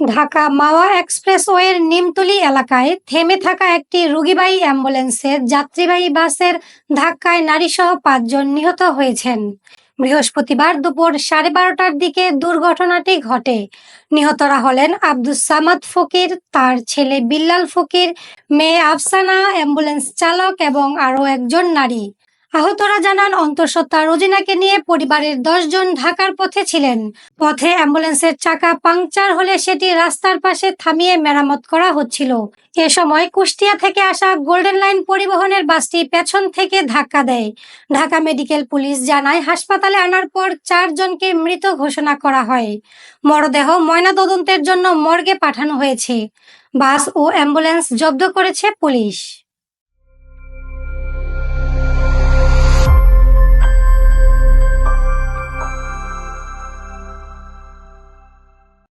ঢাকা মাওয়া এক্সপ্রেসওয়ের নিমতলী এলাকায় থেমে থাকা একটি রোগীবাহী অ্যাম্বুলেন্সের যাত্রীবাহী বাসের ধাক্কায় নারীসহ পাঁচজন নিহত হয়েছেন। বৃহস্পতিবার দুপুর সাড়ে বারোটার দিকে দুর্ঘটনাটি ঘটে। নিহতরা হলেন আব্দুস সামাদ ফকির, তার ছেলে বিল্লাল ফকির, মেয়ে আফসানা অ্যাম্বুলেন্স চালক এবং আরও একজন নারী। আহতরা জানান, অন্তঃসত্ত্বা রোজিনাকে নিয়ে পরিবারের জন ঢাকার পথে ছিলেন। পথে অ্যাম্বুলেন্সের চাকা পাংচার হলে সেটি রাস্তার পাশে থামিয়ে মেরামত করা হচ্ছিল। এ সময় কুষ্টিয়া থেকে আসা গোল্ডেন লাইন পরিবহনের বাসটি পেছন থেকে ধাক্কা দেয়। ঢাকা মেডিকেল পুলিশ জানায়, হাসপাতালে আনার পর চারজনকে মৃত ঘোষণা করা হয়। মরদেহ ময়নাতদন্তের জন্য মর্গে পাঠানো হয়েছে। বাস ও অ্যাম্বুলেন্স জব্দ করেছে পুলিশ।